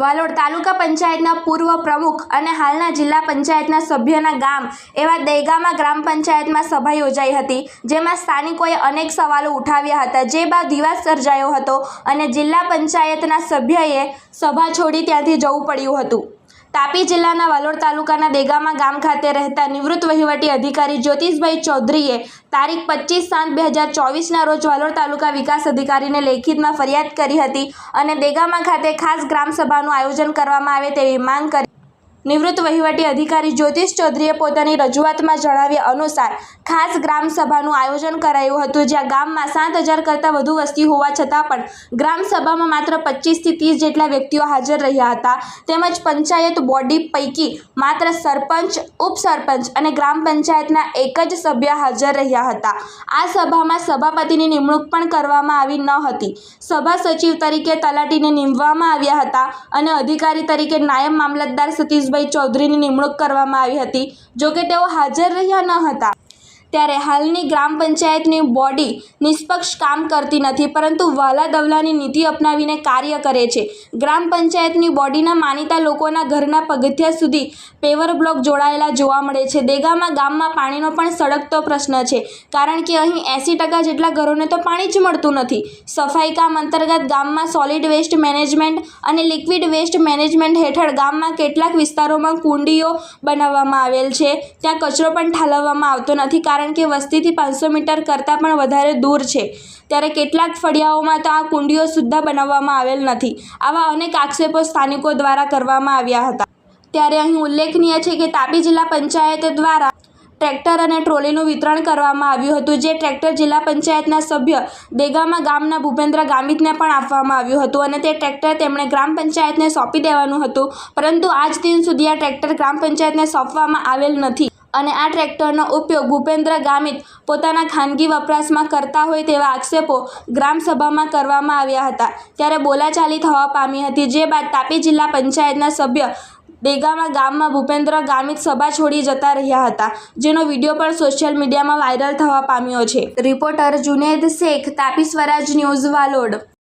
વાલોડ તાલુકા પંચાયતના પૂર્વ પ્રમુખ અને હાલના જિલ્લા પંચાયતના સભ્યના ગામ એવા દહેગામા ગ્રામ પંચાયતમાં સભા યોજાઈ હતી, જેમાં સ્થાનિકોએ અનેક સવાલો ઉઠાવ્યા હતા. જે બાદ વિવાદ સર્જાયો હતો અને જિલ્લા પંચાયતના સભ્યએ સભા છોડી ત્યાંથી જવું પડ્યું હતું. તાપી જિલ્લાના વાલોડ તાલુકાના દેગામા ગામ ખાતે રહેતા નિવૃત્ત વહીવટી અધિકારી જ્યોતિષભાઈ ચૌધરીએ તારીખ પચીસ સાત બે હજાર ચોવીસના રોજ વાલોડ તાલુકા વિકાસ અધિકારીને લેખિતમાં ફરિયાદ કરી હતી અને દેગામા ખાતે ખાસ ગ્રામસભાનું આયોજન કરવામાં આવે તેવી માંગ કરી નિવૃત્ત વહીવટી અધિકારી જ્યોતિષ ચૌધરીએ પોતાની રજૂઆતમાં જણાવ્યા અનુસાર, ખાસ ગ્રામસભાનું આયોજન કરાયું હતું જ્યાં ગામમાં સાત હજાર કરતાં વધુ વસ્તી હોવા છતાં પણ ગ્રામસભામાં માત્ર પચીસથી ત્રીસ જેટલા વ્યક્તિઓ હાજર રહ્યા હતા. તેમજ પંચાયત બોડી પૈકી માત્ર સરપંચ, ઉપસરપંચ અને ગ્રામ પંચાયતના એક જ સભ્ય હાજર રહ્યા હતા. આ સભામાં સભાપતિની નિમણૂક પણ કરવામાં આવી ન હતી. સભા સચિવ તરીકે તલાટીને નીમવામાં આવ્યા હતા અને અધિકારી તરીકે નાયબ મામલતદાર સતીશભાઈ ચૌધરીની નિમણૂક કરવામાં આવી હતી જોકે તેઓ હાજર રહ્યા ન હતા. ત્યારે હાલની ગ્રામ પંચાયતની બોડી નિષ્પક્ષ કામ કરતી નથી, પરંતુ વહાલા દવલાની નીતિ અપનાવીને કાર્ય કરે છે. ગ્રામ પંચાયતની બોડીના માનીતા લોકોના ઘરના પગથિયા સુધી પેવર બ્લોક જોડાયેલા જોવા મળે છે. દેગામા ગામમાં પાણીનો પણ સળગતો પ્રશ્ન છે, કારણ કે અહીં એંસી ટકા જેટલા ઘરોને તો પાણી જ મળતું નથી. સફાઈ કામ અંતર્ગત ગામમાં સોલિડ વેસ્ટ મેનેજમેન્ટ અને લિક્વિડ વેસ્ટ મેનેજમેન્ટ હેઠળ ગામમાં કેટલાક વિસ્તારોમાં કુંડીઓ બનાવવામાં આવેલ છે. ત્યાં કચરો પણ ઠાલવવામાં આવતો નથી કારણ કે વસ્તીથી પાંચસો મીટર કરતાં પણ વધારે દૂર છે. ત્યારે કેટલાક ફળિયાઓમાં તો આ કુંડીઓ સુદ્ધા બનાવવામાં આવેલ નથી. આવા અનેક આક્ષેપો સ્થાનિકો દ્વારા કરવામાં આવ્યા હતા. ત્યારે અહીં ઉલ્લેખનીય છે કે તાપી જિલ્લા પંચાયત દ્વારા ટ્રેક્ટર અને ટ્રોલીનું વિતરણ કરવામાં આવ્યું હતું, જે ટ્રેક્ટર જિલ્લા પંચાયતના સભ્ય દેગામા ગામના ભૂપેન્દ્ર ગામિતને પણ આપવામાં આવ્યું હતું અને તે ટ્રેક્ટર તેમણે ગ્રામ પંચાયતને સોંપી દેવાનું હતું. પરંતુ આજ દિન સુધી આ ટ્રેક્ટર ગ્રામ પંચાયતને સોંપવામાં આવેલ નથી. અને આ ટ્રેક્ટરનો ઉપયોગ ભૂપેન્દ્ર ગામિત પોતાના ખાનગી વપરાશમાં કરતા હોય તેવા આક્ષેપો ગ્રામસભામાં કરવામાં આવ્યા હતા. ત્યારે બોલાચાલી થવા પામી હતી. જે બાદ તાપી જિલ્લા પંચાયતના સભ્ય દેગામા ગામમાં ભૂપેન્દ્ર ગામિત સભા છોડી જતા રહ્યા હતા, જેનો વીડિયો પણ સોશિયલ મીડિયામાં વાયરલ થવા પામ્યો છે. Reporter Juned Shaikh, Tapi Swaraj news Valod.